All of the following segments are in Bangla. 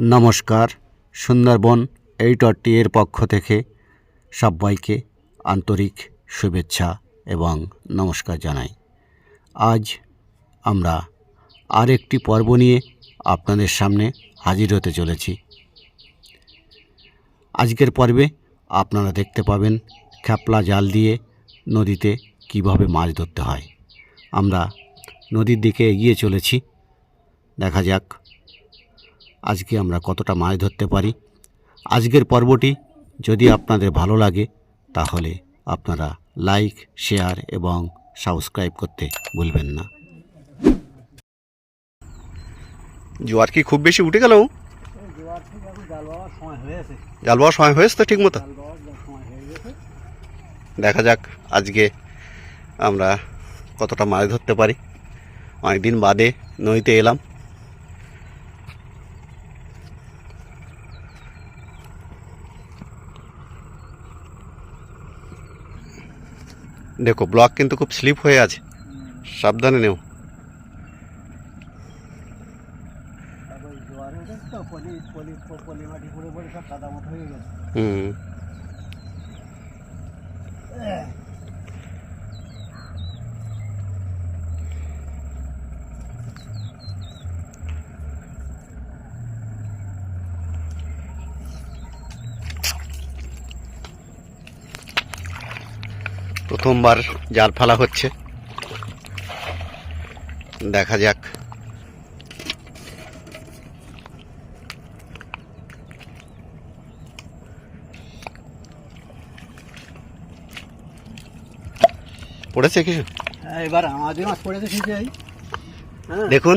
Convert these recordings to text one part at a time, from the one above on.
নমস্কার, সুন্দরবন এই ডটটি এর পক্ষ থেকে সবাইকে আন্তরিক শুভেচ্ছা এবং নমস্কার জানাই। আজ আমরা আরেকটি পর্ব নিয়ে আপনাদের সামনে হাজির হতে চলেছি। আজকের পর্বে আপনারা দেখতে পাবেন খ্যাপলা জাল দিয়ে নদীতে কীভাবে মাছ ধরতে হয়। আমরা নদীর দিকে এগিয়ে চলেছি। দেখা যাক আজকে আমরা কতটা মাছ ধরতে পারি? আজকের পর্বটি যদি আপনাদের ভালো লাগে, তাহলে আপনারা লাইক শেয়ার এবং সাবস্ক্রাইব করতে ভুলবেন না। জোয়ার কি খুব বেশি উঠে গেল? জাল বাবার সময় হয়েছে তো ঠিক মতো? দেখা যাক আজকে আমরা কতটা মাছ ধরতে পারি। অনেকদিন বাদে নদীতে এলাম। দেখো ব্লক কিন্তু খুব স্লিপ হয়ে আছে। সাবধানে নেও। হুম। প্রথমবার জাল ফেলা হচ্ছে। দেখা যাক। পড়েছে কিছু? হ্যাঁ, এবার আমাদের মাছ পড়েছে হ্যাঁ। দেখুন।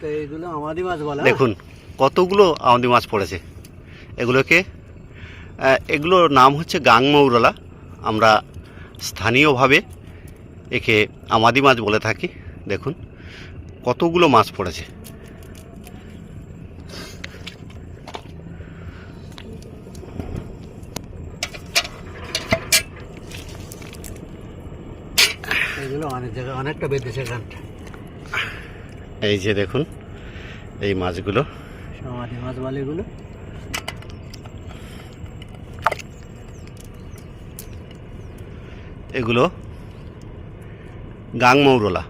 তো এইগুলো আমাদের মাছ বলা। দেখুন কতগুলো আমাদের মাছ পড়েছে। এগুলোকে এগুলোর নাম হচ্ছে গাংমৌরলা আমরা স্থানীয়ভাবে একে আমাদি মাছ বলে থাকি। দেখুন কতগুলো মাছ পড়েছে। অনেক জায়গায় অনেকটা বেঁধেছে গানটা। এই যে দেখুন এই মাছগুলো। মাছ বলে এগুলো। এগুলো গাংমৌরলা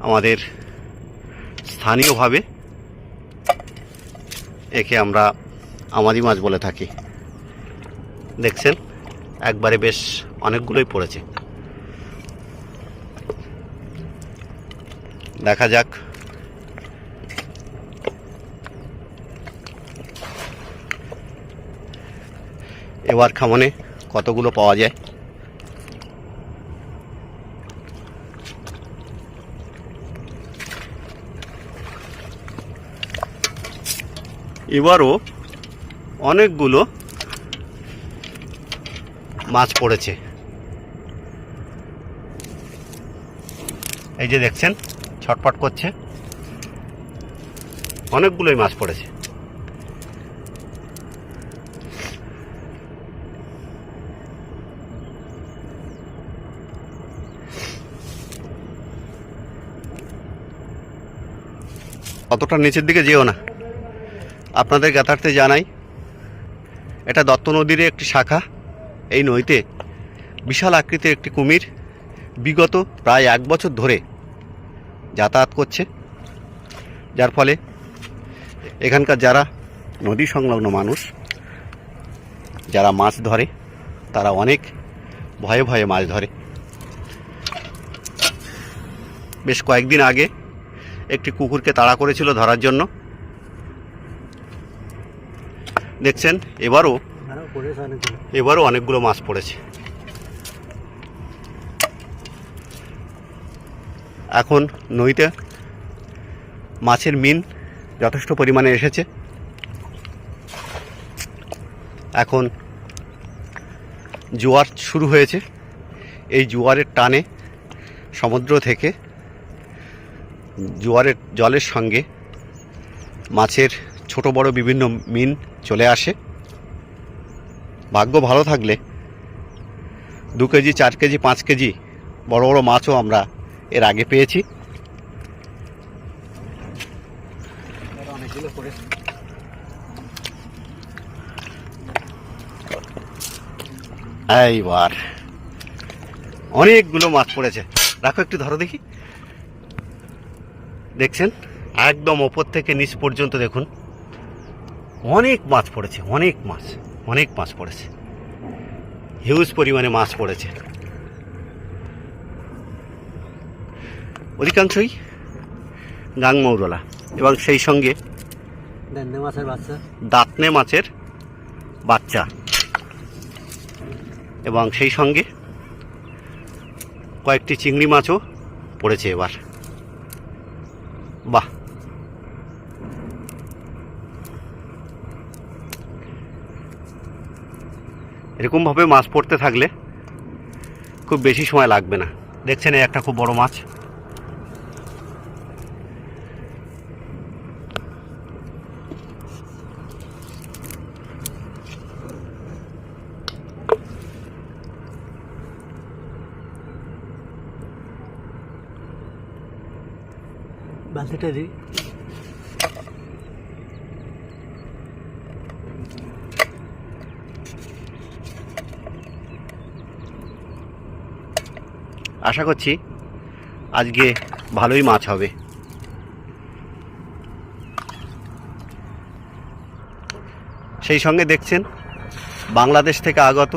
আমাদের স্থানীয়ভাবে একে আমরা আমাদি মাছ বলে থাকি। দেখছেন, একবারে বেশ অনেকগুলোই পড়েছে। দেখা যাক। এবার খামনে কতগুলো পাওয়া যায়? এবারও অনেকগুলো মাছ পড়েছে। এই যে দেখছেন, ছটফট করছে। অনেকগুলোই মাছ পড়েছে। অতটা নিচের দিকে যেও না। আপনাদের জ্ঞাতার্থে জানাই, এটা দত্ত নদীর একটি শাখা। এই নদীতে বিশাল আকৃতির একটি কুমির বিগত প্রায় এক বছর ধরে যাতায়াত করছে, যার ফলে এখানকার যারা নদী সংলগ্ন মানুষ, যারা মাছ ধরে, তারা অনেক ভয়ে ভয়ে মাছ ধরে। বেশ কয়েকদিন আগে একটি কুকুরকে তাড়া করেছিল ধরার জন্য। দেখছেন এবারও এবারও অনেকগুলো মাছ পড়েছে। এখন নদীতে মাছের মিন যথেষ্ট পরিমাণে এসেছে। এখন জোয়ার শুরু হয়েছে। এই জোয়ারের টানে সমুদ্র থেকে জোয়ারের জলের সঙ্গে মাছের ছোট বড় বিভিন্ন মিন চলে আসে। ভাগ্য ভালো থাকলে দু কেজি, চার কেজি, পাঁচ কেজি বড় বড় মাছও আমরা এর আগে পেয়েছি। এইবার অনেকগুলো মাছ পড়েছে। রাখো একটু, ধরো দেখি। দেখছেন? একদম ওপর থেকে নিচ পর্যন্ত দেখুন। অনেক মাছ পড়েছে অনেক মাছ অনেক মাছ পড়েছে। হিউজ পরিমাণে মাছ পড়েছে। অধিকাংশই গাংমৌরলা এবং সেই সঙ্গে মাছের বাচ্চা। দাঁতনে মাছের বাচ্চা। এবং সেই সঙ্গে কয়েকটি চিংড়ি মাছও পড়েছে এবার। এরকমভাবে মাছ পড়তে থাকলে খুব বেশি সময় লাগবে না। দেখছেন এই একটা খুব বড় মাছ। বালতিটা দিই। আশা করছি আজকে ভালোই মাছ হবে। সেই সঙ্গে দেখছেন বাংলাদেশ থেকে আগত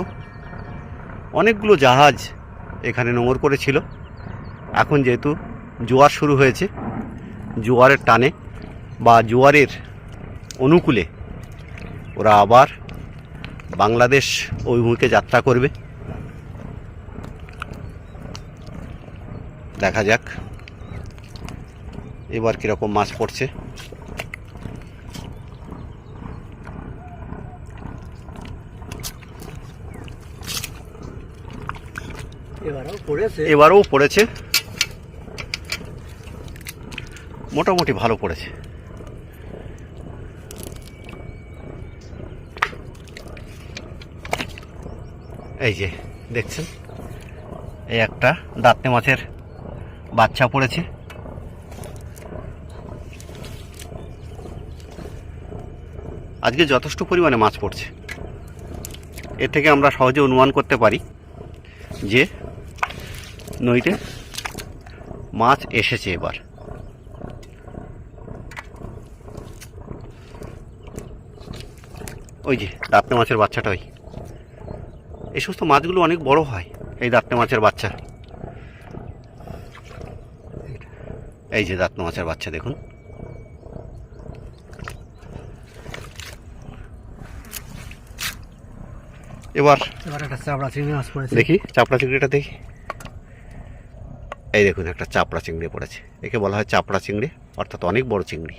অনেকগুলো জাহাজ এখানে নোঙর করেছিল। এখন যেহেতু জোয়ার শুরু হয়েছে, জোয়ারের টানে বা জোয়ারের অনুকূলে ওরা আবার বাংলাদেশ অভিমুখে যাত্রা করবে। দেখা যাক। এবার কীরকম মাছ পড়ছে। এবারও পড়েছে। মোটামুটি ভালো পড়েছে। এই যে দেখছেন? এই একটা দাঁতনে মাছের বাচ্চা পড়েছে। আজকে যথেষ্ট পরিমাণে মাছ পড়ছে। এর থেকে আমরা সহজে অনুমান করতে পারি যে নইতে মাছ এসেছে এবার। ওই যে দাঁতনে মাছের বাচ্চাটা ওই। এই সমস্ত মাছগুলো অনেক বড় হয়, এই দাঁতনে মাছের বাচ্চা। এই যে দাঁত মাছের বাচ্চা দেখুন। এবার এবার একটা চাপড়া চিংড়ি মাছ পড়েছে। দেখি চাপড়া চিংড়িটা দেখি। এই দেখুন একটা চাপড়া চিংড়ি পড়েছে। একে বলা হয় চাপড়া চিংড়ি অর্থাৎ অনেক বড় চিংড়ি।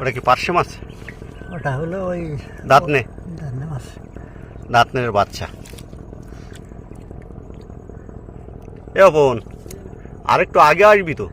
ওটা কি পার্শে মাছ? ওটা হলো ওই দাঁতনে? দাঁতনে মাছ। দাঁতনের বাচ্চা। এ বোন আরেকটু আগে আসবি তো।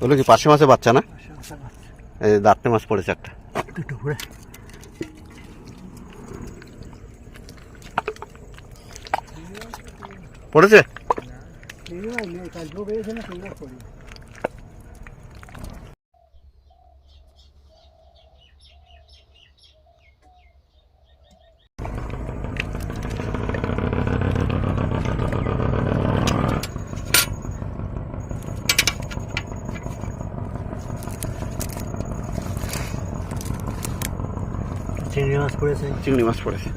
ওগুলো কি পাশে মাসে বাচ্চা না? এই দাঁতনে মাছ পড়েছে একটা। দুটো পড়েছে? মাছ পড়েছে। চিংড়ি মাছ পড়েছে।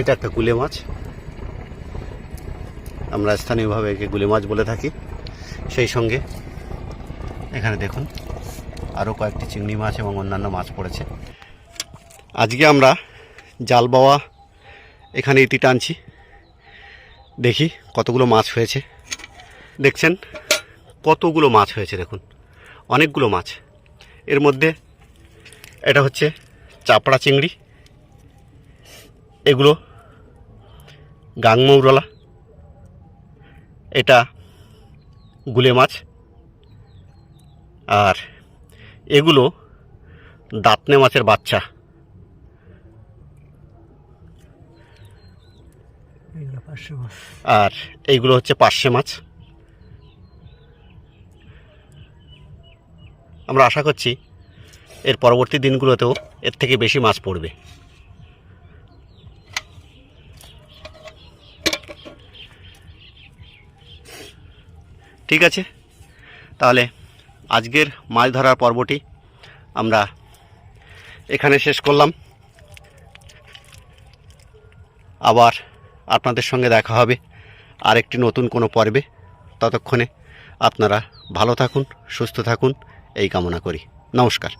এটা একটা কুলে মাছ। আমরা স্থানীয়ভাবে একে গুলি মাছ বলে থাকি। সেই সঙ্গে এখানে দেখুন আরও কয়েকটি চিংড়ি মাছ এবং অন্যান্য মাছ পড়েছে। আজকে আমরা জাল বাওয়া এখানে ইতি টানছি। দেখি কতগুলো মাছ হয়েছে। দেখছেন? কতগুলো মাছ হয়েছে দেখুন। অনেকগুলো মাছ। এর মধ্যে এটা হচ্ছে চাপড়া চিংড়ি। এগুলো গাংমৌরলা। এটা গুলে মাছ। আর এগুলো দাঁতনে মাছের বাচ্চা। আর এইগুলো হচ্ছে পার্শে মাছ। আমরা আশা করছি এর পরবর্তী দিনগুলোতেও এর থেকে বেশি মাছ পড়বে। ঠিক আছে? তাহলে আজকের মাছ ধরার পর্বটি আমরা এখানে শেষ করলাম। আবার আপনাদের সঙ্গে দেখা হবে আরেকটি নতুন কোনো পর্বে। ততক্ষণে আপনারা ভালো থাকুন, সুস্থ থাকুন, এই কামনা করি। নমস্কার।